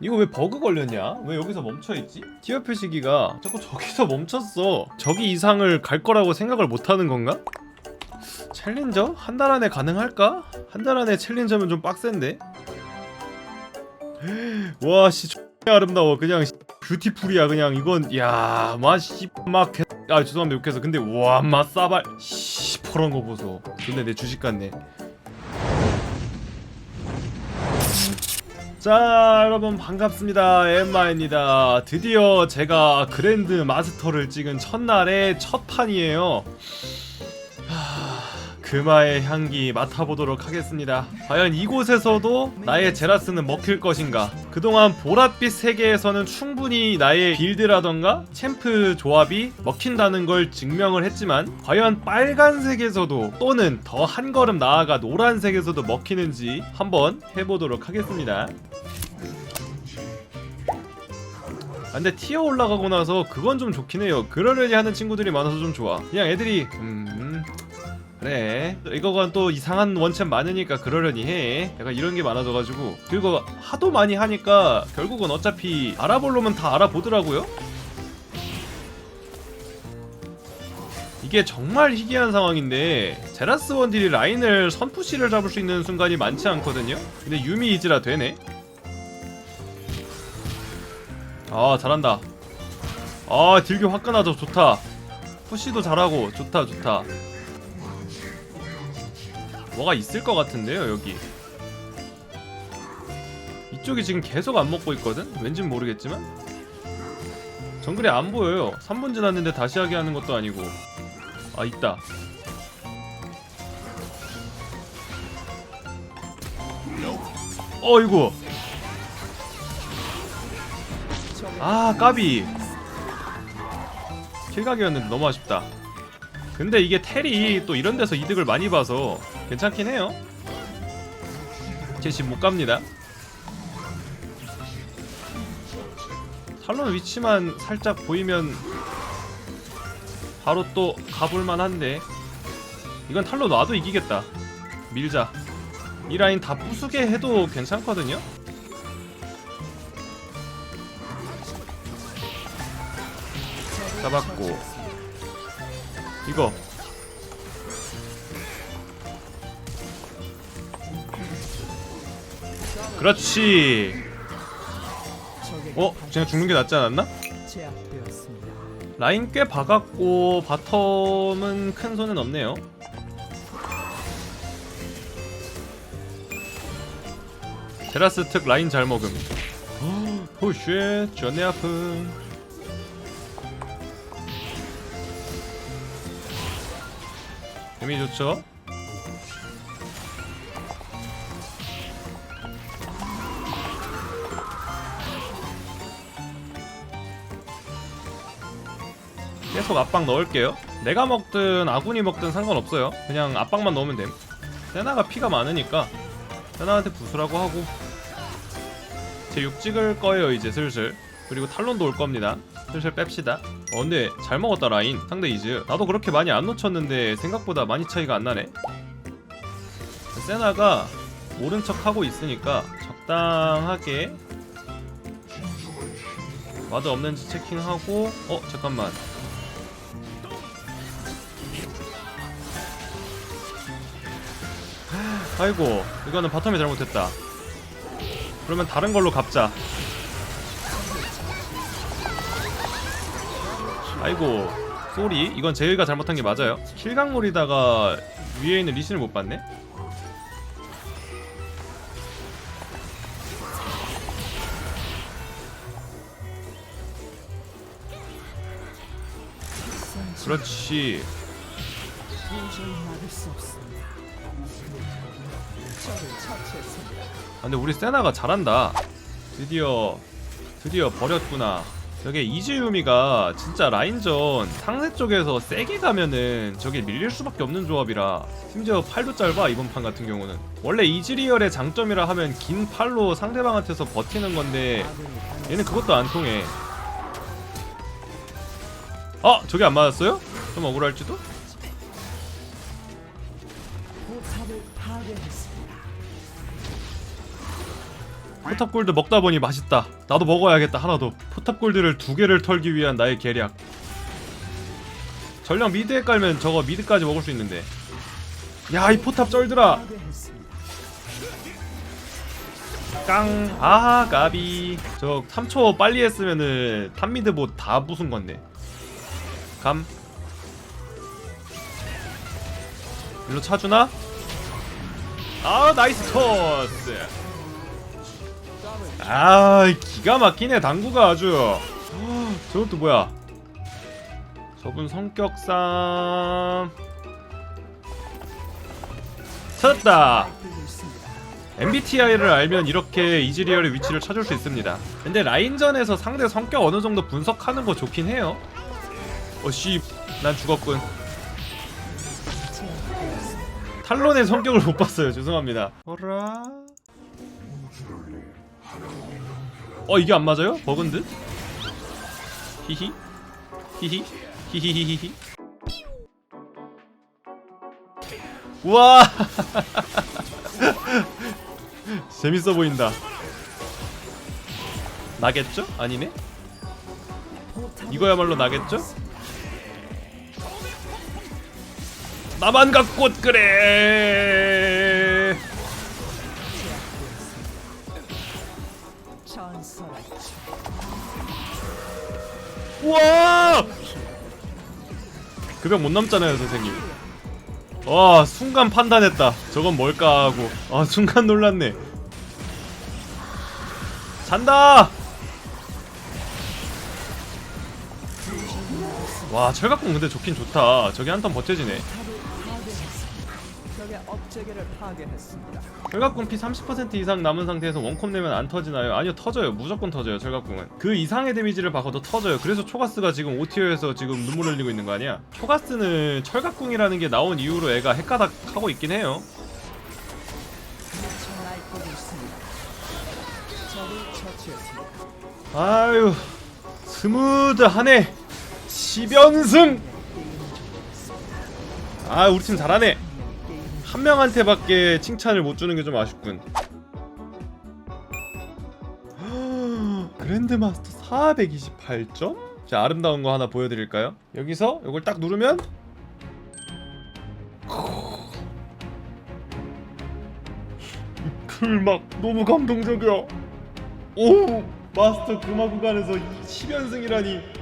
이거 왜 버그 걸렸냐? 왜 여기서 멈춰있지? 티어 표시기가 자꾸 저기서 멈췄어 저기 이상을 갈 거라고 생각을 못하는 건가? 챌린저? 한 달 안에 가능할까? 한 달 안에 챌린저면 좀 빡센데? 와씨 아름다워 그냥 씨, 뷰티풀이야 그냥 이건 야 마씨 막 개... 아 죄송합니다 욕해서 근데 와마 싸발 씨 퍼런 거 보소 근데 내 주식 같네 자 여러분 반갑습니다. 엠마입니다. 드디어 제가 그랜드 마스터를 찍은 첫날의 첫 판이에요. 하... 금화의 향기 맡아보도록 하겠습니다. 과연 이곳에서도 나의 제라스는 먹힐 것인가? 그동안 보랏빛 세계에서는 충분히 나의 빌드라던가 챔프 조합이 먹힌다는 걸 증명을 했지만 과연 빨간색에서도 또는 더 한 걸음 나아가 노란색에서도 먹히는지 한번 해보도록 하겠습니다. 아, 근데 티어 올라가고 나서 그건 좀 좋긴 해요. 그러려니 하는 친구들이 많아서 좀 좋아. 그냥 애들이 음 그래 이거가 또 이상한 원챔 많으니까 그러려니 해. 약간 이런 게 많아져가지고. 그리고 하도 많이 하니까 결국은 어차피 알아볼 놈은 다 알아보더라고요. 이게 정말 희귀한 상황인데 제라스 원딜이 라인을 선푸시를 잡을 수 있는 순간이 많지 않거든요? 근데 유미 이즈라 되네. 아 잘한다. 아 딜교 화끈하죠. 좋다. 푸시도 잘하고 좋다 좋다 뭐가 있을 것 같은데요 여기. 이쪽이 지금 계속 안 먹고 있거든? 왠진 모르겠지만? 정글이 안 보여요. 3분 지났는데 다시 하게 하는 것도 아니고. 아 있다. 어이구! 아 까비. 킬각이었는데 너무 아쉽다. 근데 이게 텔이 또 이런 데서 이득을 많이 봐서 괜찮긴 해요. 제 집 못 갑니다. 탈론 위치만 살짝 보이면 바로 또 가볼만 한데. 이건 탈로 놔도 이기겠다. 밀자. 이 라인 다 부수게 해도 괜찮거든요. 잡았고. 이거 그렇지 어? 그냥 죽는 게 낫지 않았나? 라인 꽤 박았고 바텀은 큰 손은 없네요 테라스 특 라인 잘 먹음 호쉣 전내 아픔 재미 좋죠? 계속 압박 넣을게요. 내가 먹든 아군이 먹든 상관없어요. 그냥 압박만 넣으면 됨. 세나가 피가 많으니까 세나한테 부수라고 하고. 제육 찍을 거예요 이제 슬슬. 그리고 탈론도 올 겁니다. 슬슬 뺍시다. 어 근데 잘 먹었다 라인. 상대 이즈. 나도 그렇게 많이 안 놓쳤는데 생각보다 많이 차이가 안 나네. 세나가 모른 척 하고 있으니까 적당하게 와드 없는지 체킹하고 어 잠깐만 아이고 이거는 바텀이 잘못했다. 그러면 다른 걸로 갚자. 아이고 쏘리. 이건 제이가 잘못한 게 맞아요. 킬강물이다가 위에 있는 리신을 못 봤네? 그렇지 아, 근데 우리 세나가 잘한다. 드디어 드디어 버렸구나. 저게 이즈유미가 진짜 라인전 상세 쪽에서 세게 가면은 저게 밀릴 수밖에 없는 조합이라 심지어 팔도 짧아 이번 판 같은 경우는 원래 이즈리얼의 장점이라 하면 긴 팔로 상대방한테서 버티는 건데 얘는 그것도 안 통해 아 저게 안 맞았어요? 좀 억울할지도? 포탑을 파괴했습니다. 포탑 골드 먹다 보니 맛있다 나도 먹어야겠다 하나도 포탑 골드를 두 개를 털기 위한 나의 계략 전령 미드에 깔면 저거 미드까지 먹을 수 있는데 야 이 포탑 쩔더라. 깡. 아, 까비. 저 3초 빨리 했으면은 탑미드 뭐다 부순 건데. 감. 일로 차주나? 아, 나이스 토스. 아, 기가 막히네, 당구가 아주. 또 뭐야? 저분 성격상. 찾았다! MBTI를 알면 이렇게 이즈리얼의 위치를 찾을 수 있습니다. 근데 라인전에서 상대 성격 어느 정도 분석하는 거 좋긴 해요. 어씨, 난 죽었군. 탈론의 성격을 못 봤어요. 죄송합니다. 어라? 어 이게 안 맞아요? 버근드? 히히? 히히? 히히히히히? 우와! 재밌어 보인다. 나겠죠? 아니네? 이거야말로 나겠죠? 나만 갖고 그래. 우와! 그병 못 넘잖아요, 선생님. 와, 순간 판단했다. 저건 뭘까 하고. 아, 순간 놀랐네. 잔다! 와, 철갑공 근데 좋긴 좋다. 저기 한 턴 버텨지네. 업체계를 파괴했습니다. 철갑공 피30% 이상 남은 상태에서 원콤 내면 안 터지나요? 아니요 터져요 무조건 터져요 철갑공은 그 이상의 데미지를 박아도 터져요 그래서 초가스가 지금 5티어에서 지금 눈물 흘리고 있는 거 아니야? 초가스는 철갑공이라는 게 나온 이후로 애가 핵가닥 하고 있긴 해요. 아유 스무드하네 10연승 아 우리 팀 잘하네 한 명한테밖에 칭찬을 못 주는 게 좀 아쉽군. 그랜드 마스터 428점? 자 아름다운 거 하나 보여드릴까요? 여기서 이걸 딱 누르면 글막 너무 감동적이야. 오 마스터 금화 구간에서 10연승이라니.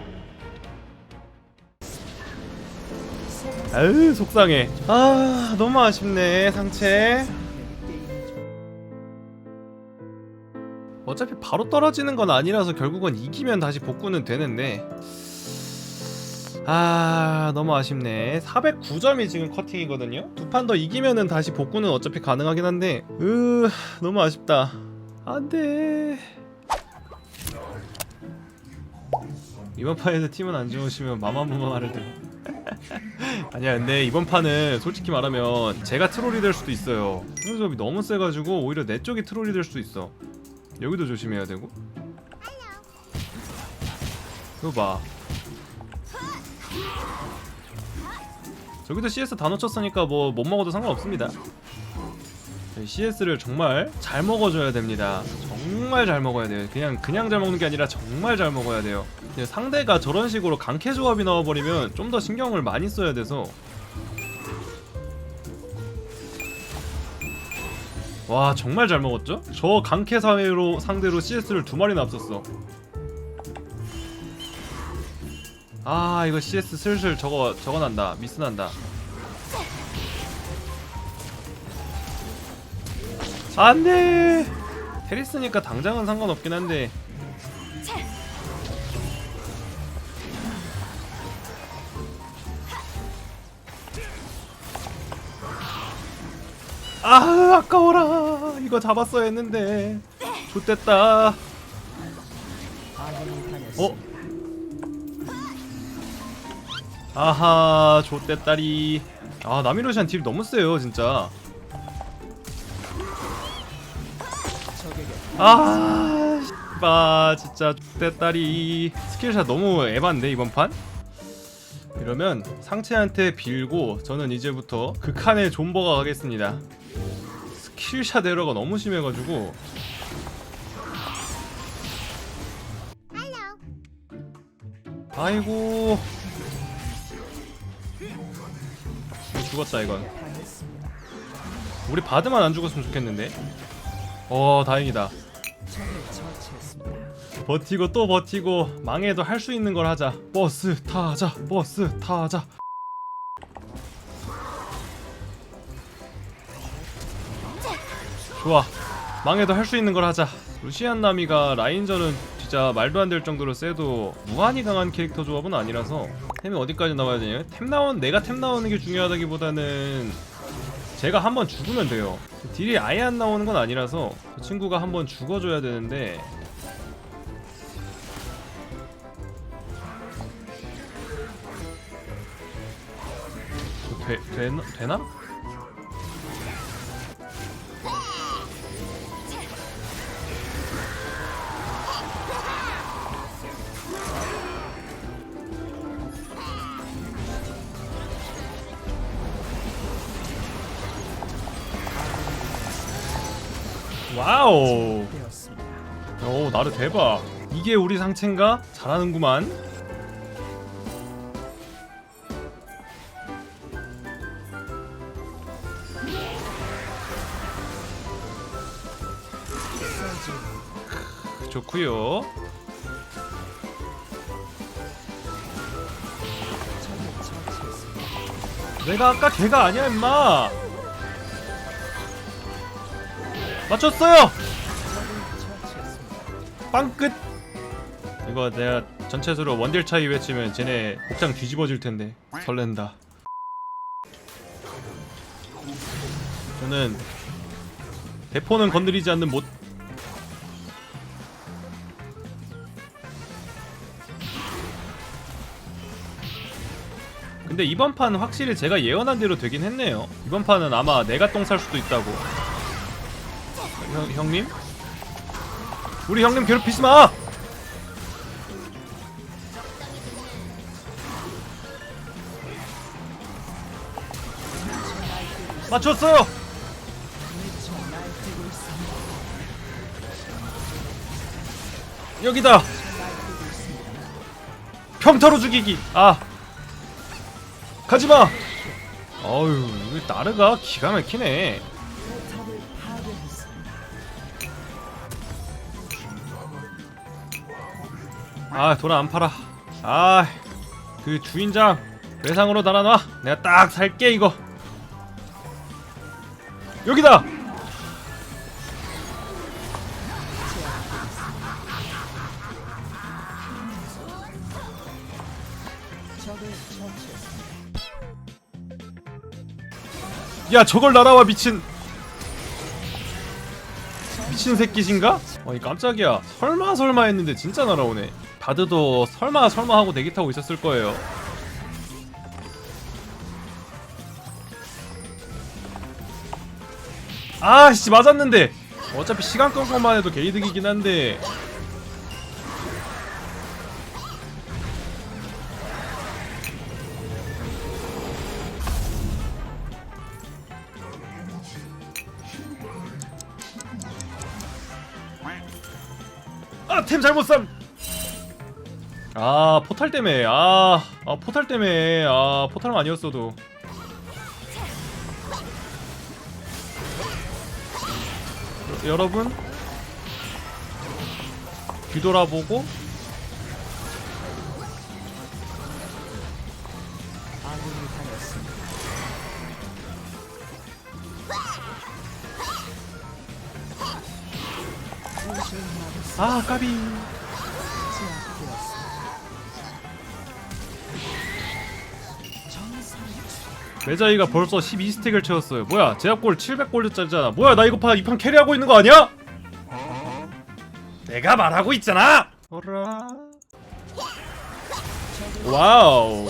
아유 속상해. 아 너무 아쉽네 상체. 어차피 바로 떨어지는 건 아니라서 결국은 이기면 다시 복구는 되는데. 아 너무 아쉽네. 409점이 지금 커팅이거든요? 두 판 더 이기면은 다시 복구는 어차피 가능하긴 한데. 으 너무 아쉽다. 안돼. 이번 판에서 팀은 안 좋으시면 마마무마를 들어 아니야 근데 이번 판은 솔직히 말하면 제가 트롤이 될 수도 있어요. 승수업이 너무 세가지고 오히려 내 쪽이 트롤이 될 수도 있어. 여기도 조심해야 되고. 이거 봐. 저기도 CS 다 놓쳤으니까 뭐 못 먹어도 상관없습니다. CS를 정말 잘 먹어줘야 됩니다. 정말 잘 먹어야 돼요. 그냥 그냥 잘 먹는 게 아니라 정말 잘 먹어야 돼요 상대가 저런 식으로 강캐 조합이 나와버리면 좀 더 신경을 많이 써야 돼서. 와 정말 잘 먹었죠? 저 강캐 사회로 상대로 CS를 두 마리나 앞섰어. 아 이거 CS 슬슬 저거 저거 난다. 미스 난다. 안돼! 테리스니까 당장은 상관없긴 한데 아 아까워라 이거 잡았어야 했는데 좋됐다. 어? 아하 좋댔다리 아 나미로시안 딜 너무 세요 진짜 아 씨바 진짜 좋댔다리 스킬샷 너무 에반데 이번 판? 이러면 상체한테 빌고 저는 이제부터 극한의 존버가 가겠습니다 스 킬샷 에러가 너무 심해가지고. 아이고. 죽었다 이건. 우리 바드만 안 죽었으면 좋겠는데. 어 다행이다. 버티고 또 버티고 망해도 할 수 있는 걸 하자. 버스 타자 버스 타자. 좋아 망해도 할 수 있는 걸 하자 루시안 나미가 라인전은 진짜 말도 안 될 정도로 세도 무한히 강한 캐릭터 조합은 아니라서 템이 어디까지 나와야 되냐 템 나온 내가 템 나오는 게 중요하다기보다는 제가 한번 죽으면 돼요 딜이 아예 안 나오는 건 아니라서 그 친구가 한번 죽어줘야 되는데 되, 되나? 되나? 와우. 오 나르 대박 이게 우리 상체인가? 잘하는구만 좋구요. 내가 아까 걔가 아니야 임마 맞췄어요. 빵끝. 이거 내가 전체적으로 원딜 차이 외치면 쟤네 복장 뒤집어질 텐데. 설렌다. 저는 대포는 건드리지 않는 못. 근데 이번 판 확실히 제가 예언한 대로 되긴 했네요. 이번 판은 아마 내가 똥 살 수도 있다고 형, 형님? 우리 형님 괴롭히지 마! 맞췄어요! 여기다! 평타로 죽이기! 아! 가지마! 이 나르가 기가 막히네. 아, 돌아 안 팔아. 아, 그 주인장 외상으로 달아놔. 내가 딱 살게 이거. 여기다. 야, 저걸 날아와 미친. 미친 새끼신가? 아니 깜짝이야. 설마 설마 했는데 진짜 날아오네. 바드도 설마 설마 하고 대기 타고 있었을 거예요. 아씨 맞았는데 어차피 시간 끈 것만 해도 개이득이긴 한데 잘못 쌈. 아 포탈 때문에. 아, 아 포탈 때문에. 아 포탈은 아니었어도. 여- 여러분? 뒤돌아보고 아 까비 메자이가 벌써 12스택을 채웠어요 뭐야 제압골 700골드짜리잖아 뭐야 나 이거 파이판 캐리하고 있는 거 아니야? 내가 말하고 있잖아 어라 와우.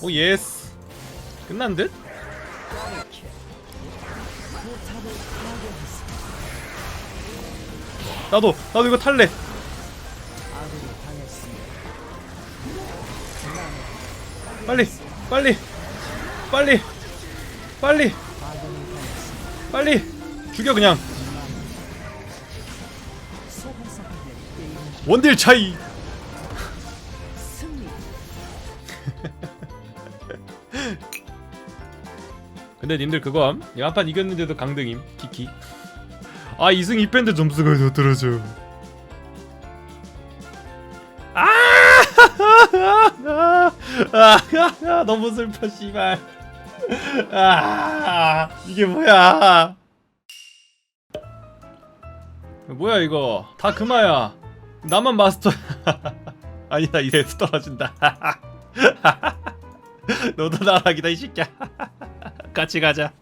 오 예스 끝난 듯? 나도 나도 이거 탈래. 빨리 빨리 빨리 빨리. 빨리 죽여 그냥 원딜 차이. 근데 님들 그거함 한판 이겼는데도 강등임 키키 아 2승 2패인데 점수가 더 떨어져. 아! 아! 너무 슬퍼 씨발. 아 이게 뭐야? 뭐야 이거? 다 금화야. 나만 마스터. 아니다 이래서 떨어진다. 너도 나락이다 이 새끼야. 같이 가자